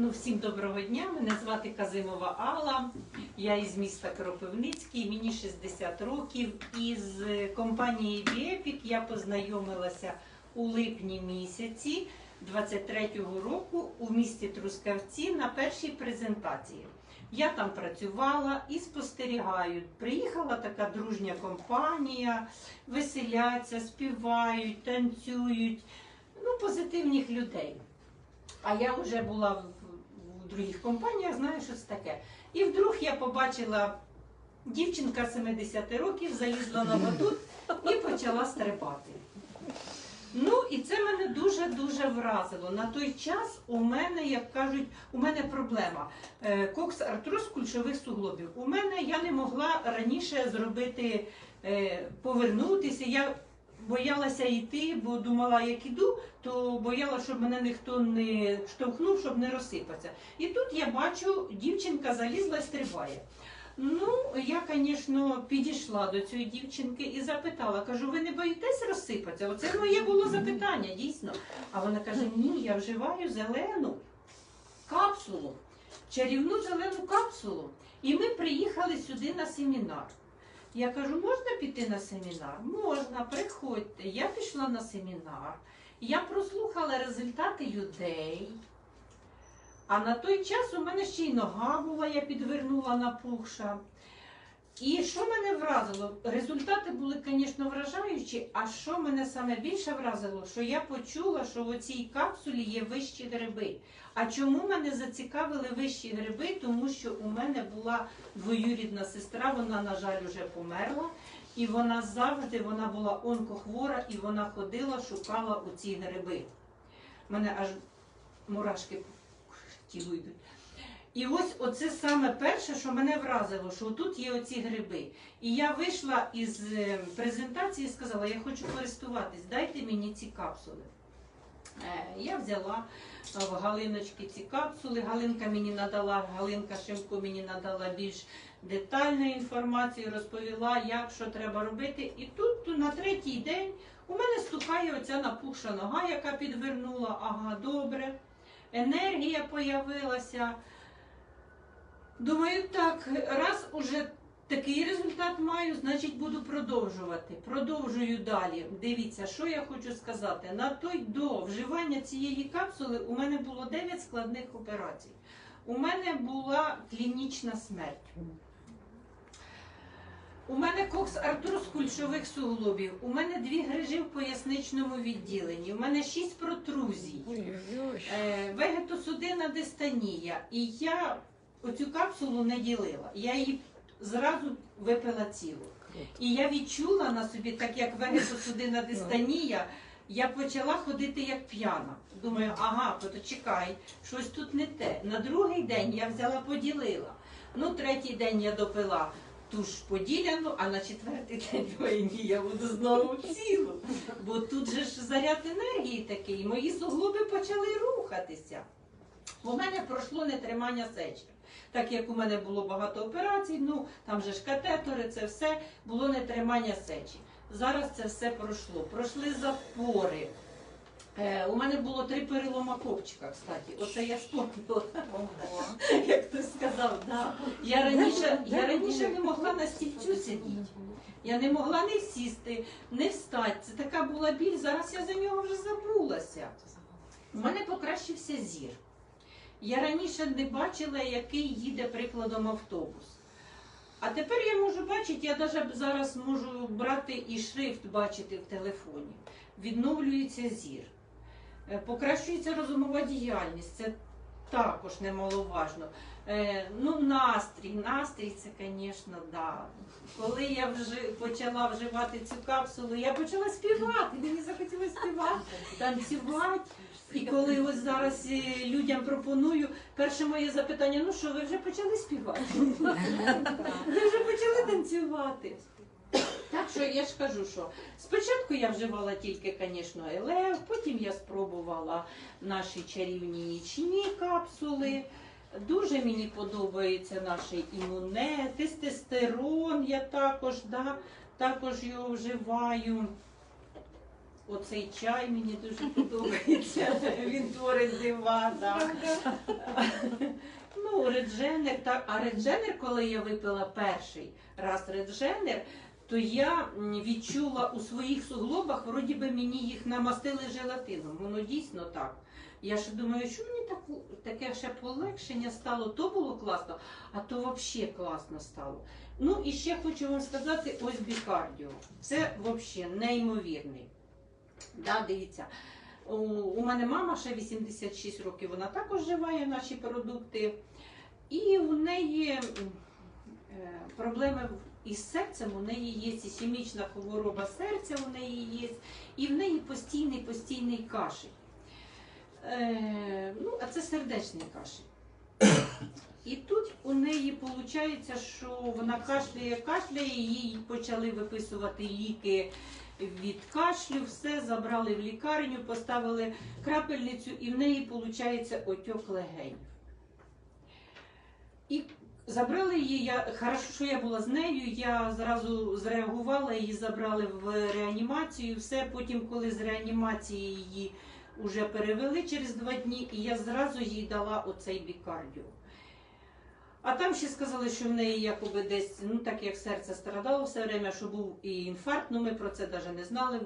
Ну, всім доброго дня. Мене звати Казимова Алла. Я із міста Кропивницький, мені 60 років. Із компанією Біепік я познайомилася у липні місяці 23-го року у місті Трускавці на першій презентації. Я там працювала і спостерігаю. Приїхала така дружня компанія, веселяться, співають, танцюють. Ну, позитивних людей. А я вже була в, в других компаніях, знаю, що це таке. І вдруг я побачила дівчинка 70 років, залізла на батут і почала стрибати. Ну, і це мене дуже-дуже вразило. На той час у мене, як кажуть, у мене проблема. Е, Кокс артроз кульшових суглобів. У мене я не могла раніше зробити, е, повернутися. Я боялася йти, бо думала, як іду, то боялася, щоб мене ніхто не штовхнув, щоб не розсипатися. І тут я бачу, дівчинка залізла і стрибає. Ну, я, звісно, підійшла до цієї дівчинки і запитала, кажу, ви не боїтесь розсипатися? Оце моє було запитання, дійсно. А вона каже, ні, я вживаю зелену капсулу, чарівну зелену капсулу. І ми приїхали сюди на семінар. Я кажу, можна піти на семінар? Можна, приходьте. Я пішла на семінар, я прослухала результати людей. А на той час у мене ще й нога була, я підвернула напухша. І що мене вразило? Результати були, звісно, вражаючі. А що мене саме більше вразило, що я почула, що в цій капсулі є вищі гриби. А чому мене зацікавили вищі гриби? Тому що у мене була двоюрідна сестра, вона, на жаль, вже померла. І вона завжди вона була онкохвора, і вона ходила, шукала оці гриби. У мене аж мурашки тілу йдуть. І ось оце саме перше, що мене вразило, що тут є оці гриби. І я вийшла із е, презентації і сказала, я хочу користуватись, дайте мені ці капсули. Е, Я взяла е, в Галиночки ці капсули. Галинка мені надала, Галинка Шимко мені надала більш детальну інформацію, розповіла, як що треба робити. І тут на третій день у мене стукає оця напухша нога, яка підвернула. Ага, добре. Енергія появилася. Думаю, так, раз уже такий результат маю, значить буду продовжувати. Продовжую далі. Дивіться, що я хочу сказати. На той до вживання цієї капсули у мене було 9 складних операцій. У мене була клінічна смерть. У мене кокс артроз кульшових суглобів. У мене дві грижі в поясничному відділенні. У мене шість протрузій. Е, вегетосудинна дистанія. І я оцю капсулу не ділила. Я її зразу випила цілу. І я відчула на собі, так як вегетосудинна дистанія, я почала ходити як п'яна. Думаю, ага, то чекай, щось тут не те. На другий день я взяла, поділила. Ну, третій день я допила ту ж поділяну, а на четвертий день думаю, ні, я буду знову цілу. Бо тут же ж заряд енергії такий, мої суглоби почали рухатися. У мене пройшло нетримання сечі. Так як у мене було багато операцій, ну там же ж катетори, це все було нетримання сечі. Зараз це все пройшло. Пройшли запори. Е, у мене було три перелома копчика, кстати. Оце я спомнила. Як хтось сказав, да. я раніше, я раніше не могла на стільцю сидіти. Я не могла не сісти, не встати. Це така була біль. Зараз я за нього вже забулася. У мене покращився зір. Я раніше не бачила, який їде прикладом автобус. А тепер я можу бачити, я навіть зараз можу брати і шрифт бачити в телефоні. Відновлюється зір, Е, покращується розумова діяльність. Це також немаловажно. Е, ну, настрій, настрій це, звісно, да. Коли я вже почала вживати цю капсулу, я почала співати. Мені захотілося співати, танцювати. І коли ось зараз е, людям пропоную, перше моє запитання: ну що, ви вже почали співати? Ви вже почали танцювати. Так що я ж кажу, що спочатку я вживала тільки, звісно, елев, потім я спробувала наші чарівні нічні капсули. Дуже мені подобається наш імунет, тестостерон я також, да, також його вживаю. Оцей чай мені дуже подобається. Він творить дива. Да. Ну, редженер, так. А редженер, коли я випила перший раз редженер, то я відчула у своїх суглобах, вроді би мені їх намастили желатином. Воно дійсно так. Я ще думаю, що мені так, таке ще полегшення стало, то було класно, а то взагалі класно стало. Ну і ще хочу вам сказати, ось бікардіо. Це взагалі неймовірний. Да, дивіться. У, мене мама ще 86 років, вона також вживає наші продукти. І у неї е, проблеми із серцем, у неї є і хімічна хвороба серця, у неї є, і в неї постійний постійний кашель. Е, ну, а це сердечний кашель. І тут у неї виходить, що вона кашляє, кашляє, їй почали виписувати ліки від кашлю, все забрали в лікарню, поставили крапельницю, і в неї виходить отек легенів. І забрали її, я, хорошо, що я була з нею, я зразу зреагувала, її забрали в реанімацію, все, потім, коли з реанімації її вже перевели через два дні, і я зразу їй дала оцей бікардіо. А там ще сказали, що в неї якоби десь, ну так як серце страдало все время, що був і інфаркт, ну ми про це навіть не знали,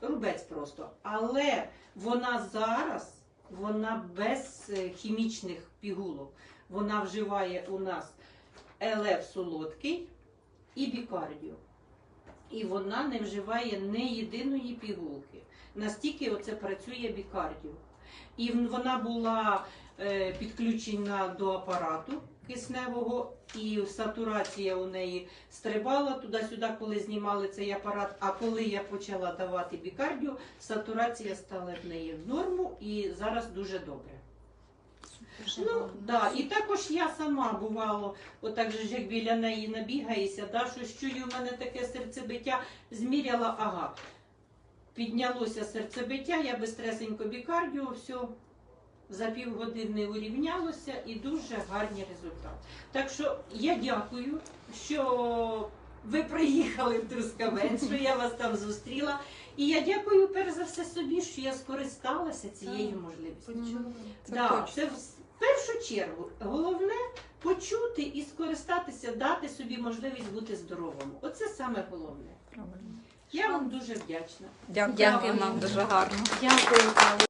рубець просто. Але вона зараз, вона без е, хімічних пігулок, вона вживає у нас ЛФ солодкий і бікардіо. І вона не вживає ні єдиної пігулки. Настільки оце працює бікардіо. І вона була е, підключена до апарату кисневого, і сатурація у неї стрибала туди-сюди, коли знімали цей апарат. А коли я почала давати бікардіо, сатурація стала в неї в норму і зараз дуже добре. Ну, да. І також я сама бувало, отак же ж як біля неї набігаєшся, да, щось чую, в мене таке серцебиття, зміряла, ага. Піднялося серцебиття, я безстресенько бікардіо, все, за півгодини урівнялося і дуже гарні результати. Так що я дякую, що ви приїхали в Трускавець, що я вас там зустріла. І я дякую перш за все собі, що я скористалася цією можливістю. Це Да, це в першу чергу головне почути і скористатися, дати собі можливість бути здоровим. Оце саме головне. Правильно. Я вам дуже вдячна. Дякую Дякую. вам дуже гарно. Дякую.